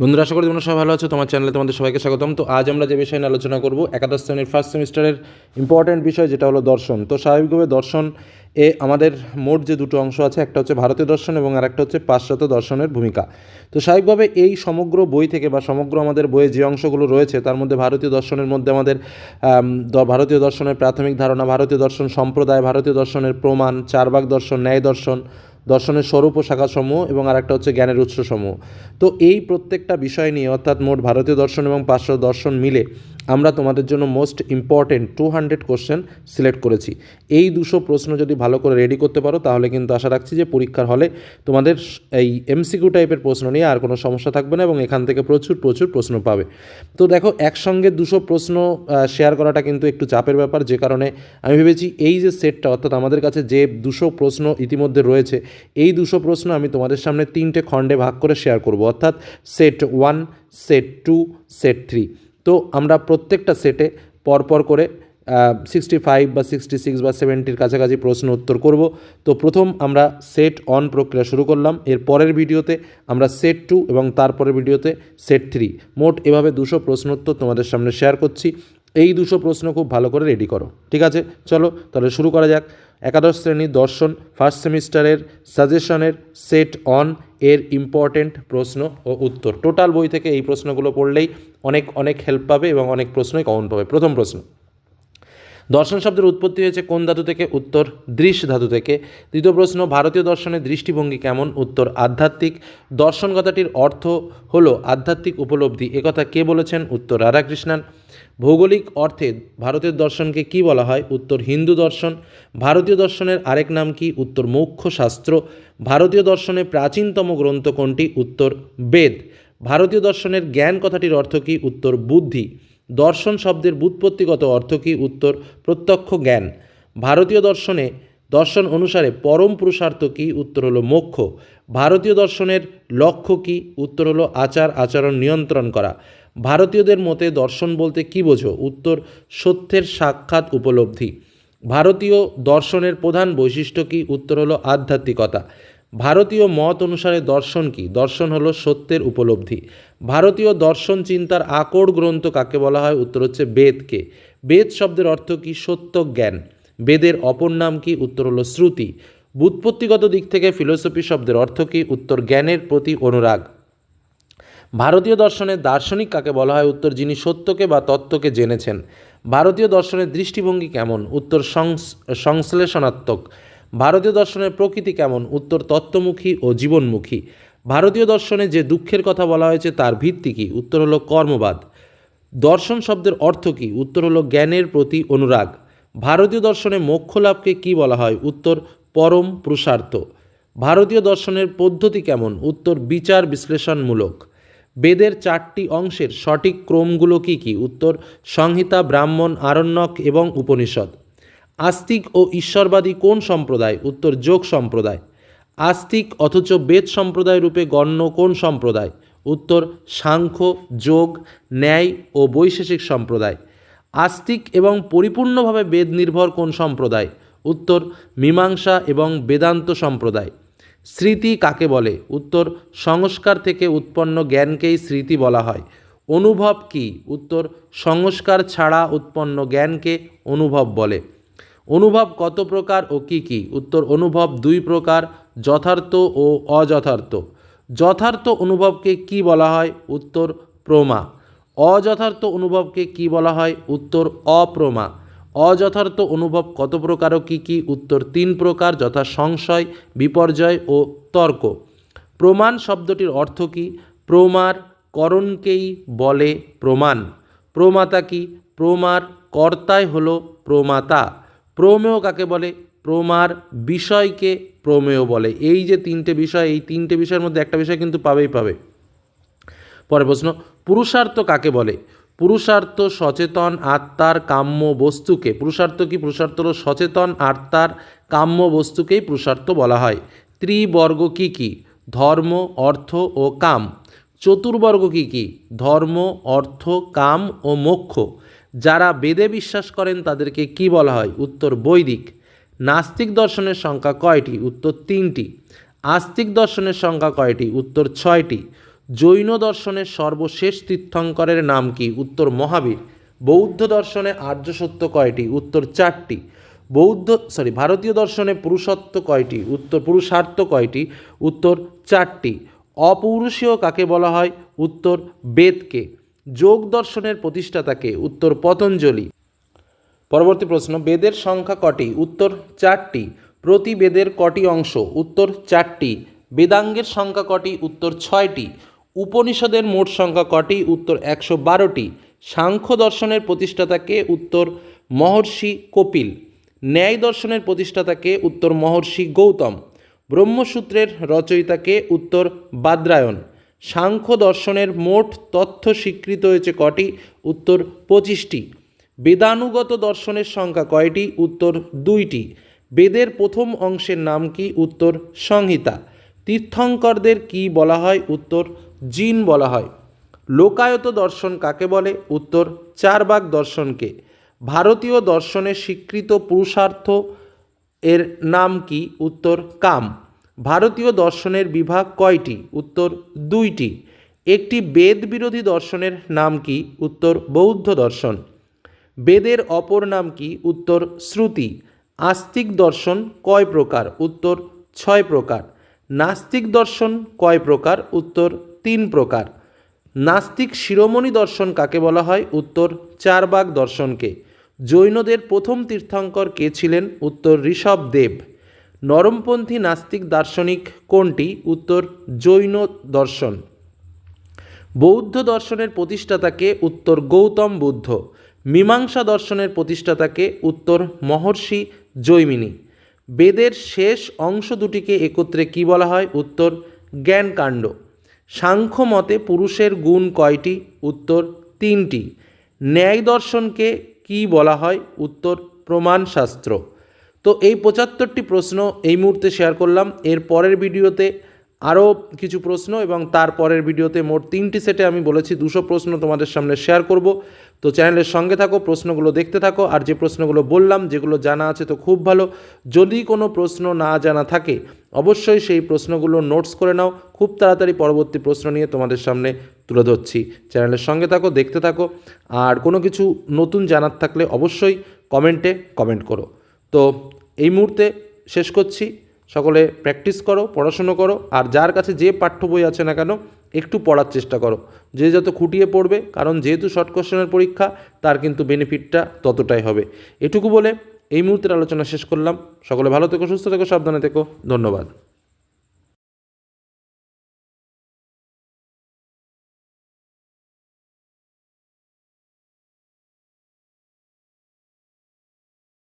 বন্ধুরা, আশা করি তোমরা সবাই ভালো আছো। তোমার চ্যানেলে তোমাদের সবাইকে স্বাগতম। তো আজ আমরা যে বিষয় নিয়ে আলোচনা করব, একাদশ শ্রেণির ফার্স্ট সেমিস্টারের ইম্পর্ট্যান্ট বিষয়, যেটা হলো দর্শন। তো স্বাভাবিকভাবে দর্শন এ আমাদের মোট যে দুটো অংশ আছে, একটা হচ্ছে ভারতীয় দর্শন এবং আরেকটা হচ্ছে পাশ্চাত্য দর্শনের ভূমিকা। তো স্বাভাবিকভাবে এই সমগ্র বই থেকে বা সমগ্র আমাদের বইয়ে যে অংশগুলো রয়েছে, তার মধ্যে ভারতীয় দর্শনের মধ্যে আমাদের ভারতীয় দর্শনের প্রাথমিক ধারণা, ভারতীয় দর্শন সম্প্রদায়, ভারতীয় দর্শনের প্রমাণ চারবাক দর্শন, ন্যায় দর্শন দর্শনের স্বরূপ ও শাখাসমূহ এবং আরেকটা হচ্ছে জ্ঞানের উৎসসমূহ। তো এই প্রত্যেকটা বিষয় নিয়ে অর্থাৎ মোট ভারতীয় দর্শন এবং পাশ্চাত্য দর্শন মিলে আমরা তোমাদের জন্য most important two hundred question select করেছি। এই দুশো প্রশ্ন যদি ভালো করে রেডি করতে পারো, তাহলে কিন্তু আশা রাখছি যে পরীক্ষার হলে তোমাদের এই এমসিকিউ টাইপের প্রশ্ন নিয়ে আর কোনো সমস্যা থাকবে না এবং এখান থেকে প্রচুর প্রচুর প্রশ্ন পাবে। তো দেখো, একসঙ্গে দুশো প্রশ্ন শেয়ার করাটা কিন্তু একটু চাপের ব্যাপার, যে কারণে আমি ভেবেছি এই যে সেটটা অর্থাৎ আমাদের কাছে যে দুশো প্রশ্ন ইতিমধ্যে রয়েছে, এই দুশো প্রশ্ন আমি তোমাদের সামনে তিনটে খণ্ডে ভাগ করে শেয়ার করব। অর্থাৎ set one set two set three তো আমরা প্রত্যেকটা সেটে পরপর করে সিক্সটি ফাইভ বা সিক্সটি সিক্স বা সেভেন্টির কাছাকাছি প্রশ্ন উত্তর করব। তো প্রথম আমরা সেট অন প্রক্রিয়া শুরু করলাম। এর পরের ভিডিওতে আমরা সেট টু এবং তারপরের ভিডিওতে সেট থ্রি মোট এভাবে দুশো প্রশ্ন উত্তর তোমাদের সামনে শেয়ার করছি। এই দুশো প্রশ্ন খুব ভালো করে রেডি করো। ঠিক আছে? চলো, তাহলে শুরু করা যাক। একাদশ শ্রেণির দর্শন ফার্স্ট সেমিস্টারের সাজেশনের সেট অন এর ইম্পর্টেন্ট প্রশ্ন ও উত্তর। টোটাল বই থেকে এই প্রশ্নগুলো পড়লেই অনেক অনেক হেল্প পাবে এবং অনেক প্রশ্নই কমন পাবে। প্রথম প্রশ্ন। দর্শন শব্দের উৎপত্তি হয়েছে কোন ধাতু থেকে? উত্তর, দৃশ ধাতু থেকে। দ্বিতীয় প্রশ্ন, ভারতীয় দর্শনের দৃষ্টিভঙ্গি কেমন? উত্তর, আধ্যাত্মিক। দর্শন কথাটির অর্থ হলো আধ্যাত্মিক উপলব্ধি। একথা কে বলেছেন? উত্তর, রাধাকৃষ্ণান। ভৌগোলিক অর্থে ভারতের দর্শনকে কি বলা হয়? উত্তর হিন্দু দর্শন। ভারতীয় দর্শনের আরেক নাম কি? উত্তর মৌক্ষ শাস্ত্র। ভারতীয় দর্শনের প্রাচীনতম গ্রন্থ কোনটি? উত্তর বেদ। ভারতীয় দর্শনের জ্ঞান কথাটির অর্থ কি? উত্তর বুদ্ধি। দর্শন শব্দের ব্যুৎপত্তিগত অর্থ কি? উত্তর প্রত্যক্ষ জ্ঞান। ভারতীয় দর্শনে দর্শন অনুসারে পরম পুরুষার্থ কি? উত্তর হলো মোক্ষ। ভারতীয় দর্শনের লক্ষ্য কি? উত্তর হলো আচার আচরণ নিয়ন্ত্রণ করা। ভারতীয়দের মতে দর্শন বলতে কি বোঝো? উত্তর, সত্যের সাক্ষাৎ উপলব্ধি। ভারতীয় দর্শনের প্রধান বৈশিষ্ট্য কি? উত্তর হলো আধ্যাত্মিকতা। ভারতীয় মত অনুসারে দর্শন কি? দর্শন হলো সত্যের উপলব্ধি। ভারতীয় দর্শন চিন্তার আকর গ্রন্থ কাকে বলা হয়? উত্তর হচ্ছে বেদকে। বেদ শব্দের অর্থ কি? সত্য জ্ঞান। বেদের অপর নাম কি? উত্তর হলো শ্রুতি। বুৎপত্তিগত দিক থেকে ফিলোসফি শব্দের অর্থ কি? উত্তর জ্ঞানের প্রতি অনুরাগ। ভারতীয় দর্শনের দার্শনিক কাকে বলা হয়? উত্তর, যিনি সত্যকে বা তত্ত্বকে জেনেছেন। ভারতীয় দর্শনের দৃষ্টিভঙ্গি কেমন? উত্তর সংশ্লেষণাত্মক। ভারতীয় দর্শনের প্রকৃতি কেমন? উত্তর, তত্ত্বমুখী ও জীবনমুখী। ভারতীয় দর্শনে যে দুঃখের কথা বলা হয়েছে, তার ভিত্তি কী? উত্তর হলো কর্মবাদ। দর্শন শব্দের অর্থ কী? উত্তর হলো জ্ঞানের প্রতি অনুরাগ। ভারতীয় দর্শনে মোক্ষ লাভকে কী বলা হয়? উত্তর, পরম পুরুষার্থ। ভারতীয় দর্শনের পদ্ধতি কেমন? উত্তর, বিচার বিশ্লেষণমূলক। বেদের চারটি অংশের সঠিক ক্রমগুলো কী কী? উত্তর, সংহিতা, ব্রাহ্মণ, আরণ্যক এবং উপনিষদ। আস্তিক ও ঈশ্বরবাদী কোন সম্প্রদায়? উত্তর, যোগ সম্প্রদায়। আস্তিক অথচ বেদ সম্প্রদায় রূপে গণ্য কোন সম্প্রদায়? উত্তর, সাংখ্য, যোগ, ন্যায় ও বৈশেষিক সম্প্রদায়। আস্তিক এবং পরিপূর্ণভাবে বেদ নির্ভর কোন সম্প্রদায়? উত্তর, মীমাংসা এবং বেদান্ত সম্প্রদায়। স্মৃতি কাকে বলে? উত্তর, সংস্কার থেকে উৎপন্ন জ্ঞানকেই স্মৃতি বলা হয়। অনুভব কি? উত্তর, সংস্কার ছাড়া উৎপন্ন জ্ঞানকে অনুভব বলে। অনুভব কত প্রকার ও কি কি? উত্তর, অনুভব দুই প্রকার, যথার্থ ও অযথার্থ। যথার্থ অনুভবকে কি বলা হয়? উত্তর, প্রমা। অযথার্থ অনুভবকে কি বলা হয়? উত্তর, অপ্রমা। অযথার্থ অনুভব কত প্রকার ও কী কী? উত্তর তিন প্রকার, যথা সংশয়, বিপর্যয় ও তর্ক। প্রমাণ শব্দটির অর্থ কী? প্রমার করণকেই বলে প্রমাণ। প্রমাতা কি? প্রমার কর্তাই হল প্রমাতা। প্রমেয় কাকে বলে? প্রমার বিষয়কে প্রমেয় বলে। এই যে তিনটে বিষয়, এই তিনটে বিষয়ের মধ্যে একটা বিষয় কিন্তু পাবেই পাবে। পরের প্রশ্ন, পুরুষার্থ কাকে বলে? পুরুষার্থ সচেতন আত্মার কাম্য বস্তুকে, পুরুষার্থ কি? পুরুষার্থ হলো সচেতন আত্মার কাম্য বস্তুকেই পুরুষার্থ বলা হয়। ত্রিবর্গ কি কি? ধর্ম, অর্থ ও কাম। চতুর্বর্গ কি কি? ধর্ম, অর্থ, কাম ও মোক্ষ। যারা বেদে বিশ্বাস করেন তাদেরকে কি বলা হয়? উত্তর বৈদিক। নাস্তিক দর্শনের সংখ্যা কয়টি? উত্তর তিনটি। আস্তিক দর্শনের সংখ্যা কয়টি? উত্তর ছয়টি। জৈন দর্শনের সর্বশেষ তীর্থঙ্করের নাম কি? উত্তর মহাবীর। বৌদ্ধ দর্শনে আর্য সত্য কয়টি? উত্তর চারটি। বৌদ্ধ সরি ভারতীয় দর্শনে পুরুষত্ব কয়টি? উত্তর পুরুষার্থ কয়টি? উত্তর চারটি। অপৌরুষীয় কাকে বলা হয়? উত্তর বেদকে। যোগ দর্শনের প্রতিষ্ঠাতাকে? উত্তর পতঞ্জলি। পরবর্তী প্রশ্ন, বেদের সংখ্যা কটি? উত্তর চারটি। প্রতি বেদের কটি অংশ? উত্তর চারটি। বেদাঙ্গের সংখ্যা কটি? উত্তর ছয়টি। উপনিষদের মোট সংখ্যা কটি? উত্তর একশো বারোটি। সাংখ্য দর্শনের প্রতিষ্ঠাতাকে উত্তর মহর্ষি কপিল। ন্যায় দর্শনের প্রতিষ্ঠাতাকে উত্তর মহর্ষি গৌতম। ব্রহ্মসূত্রের রচয়িতাকে উত্তর বাদ্রায়ণ। সাংখ্য দর্শনের মোট তথ্য স্বীকৃত হয়েছে কটি? উত্তর পঁচিশটি। বেদানুগত দর্শনের সংখ্যা কয়টি? উত্তর দুইটি। বেদের প্রথম অংশের নাম কি? উত্তর সংহিতা। তীর্থঙ্করদের কি বলা হয়? উত্তর, জিন বলা হয়। লোকায়ত দর্শন কাকে বলে? উত্তর, চারবাগ দর্শনকে। ভারতীয় দর্শনের স্বীকৃত পুরুষার্থ এর নাম কি? উত্তর, কাম। ভারতীয় দর্শনের বিভাগ কয়টি? উত্তর, দুইটি। একটি বেদ বিরোধী দর্শনের নাম কি? উত্তর, বৌদ্ধ দর্শন। বেদের অপর নাম কি? উত্তর, শ্রুতি। আস্তিক দর্শন কয় প্রকার? উত্তর, ছয় প্রকার। নাস্তিক দর্শন কয় প্রকার? উত্তর, তিন প্রকার। নাস্তিক শিরোমণি দর্শন কাকে বলা হয়? উত্তর, চারবাগ দর্শনকে। জৈনদের প্রথম তীর্থঙ্কর কে ছিলেন? উত্তর, ঋষভ দেব। নরমপন্থী নাস্তিক দার্শনিক কোনটি? উত্তর, জৈন দর্শন। বৌদ্ধ দর্শনের প্রতিষ্ঠাতাকে উত্তর, গৌতম বুদ্ধ। মীমাংসা দর্শনের প্রতিষ্ঠাতাকে উত্তর, মহর্ষি জৈমিনী। বেদের শেষ অংশ দুটিকে একত্রে কি বলা হয়? উত্তর, জ্ঞানকাণ্ড। সাংখ্য মতে পুরুষের গুণ কয়টি? উত্তর, তিনটি। ন্যায় দর্শনকে কি বলা হয়? উত্তর প্রমাণ শাস্ত্র তো এই পঁচাত্তরটি প্রশ্ন এই মুহূর্তে শেয়ার করলাম। এর পরের ভিডিওতে আরও কিছু প্রশ্ন এবং তার পরের ভিডিওতে মোট তিনটি সেটে আমি বলেছি। দুশো প্রশ্ন তোমাদের সামনে শেয়ার করব। তো চ্যানেলের সঙ্গে থাকো, প্রশ্নগুলো দেখতে থাকো, আর যে প্রশ্নগুলো বললাম, যেগুলো জানা আছে তো খুব ভালো। যদি কোনো প্রশ্ন না জানা থাকে, অবশ্যই সেই প্রশ্নগুলো নোটস করে নাও। খুব তাড়াতাড়ি পরবর্তী প্রশ্ন নিয়ে তোমাদের সামনে তুলে ধরছি। চ্যানেলের সঙ্গে থাকো, দেখতে থাকো, আর কোনো কিছু নতুন জানার থাকলে অবশ্যই কমেন্টে কমেন্ট করো। তো এই মুহূর্তে শেষ করছি। সকলে প্র্যাকটিস করো, পড়াশুনো করো, আর যার কাছে যে পাঠ্য বই আছে না কেন একটু পড়ার চেষ্টা করো। যে যত খুঁটিয়ে পড়বে, কারণ যেহেতু শর্ট কোশ্চেনের পরীক্ষা, তার কিন্তু বেনিফিটটা ততটাই হবে। এটুকু বলে এই মুহূর্তের আলোচনা শেষ করলাম। সকলে ভালো থেকো, সুস্থ থেকো, সাবধানে থেকো। ধন্যবাদ।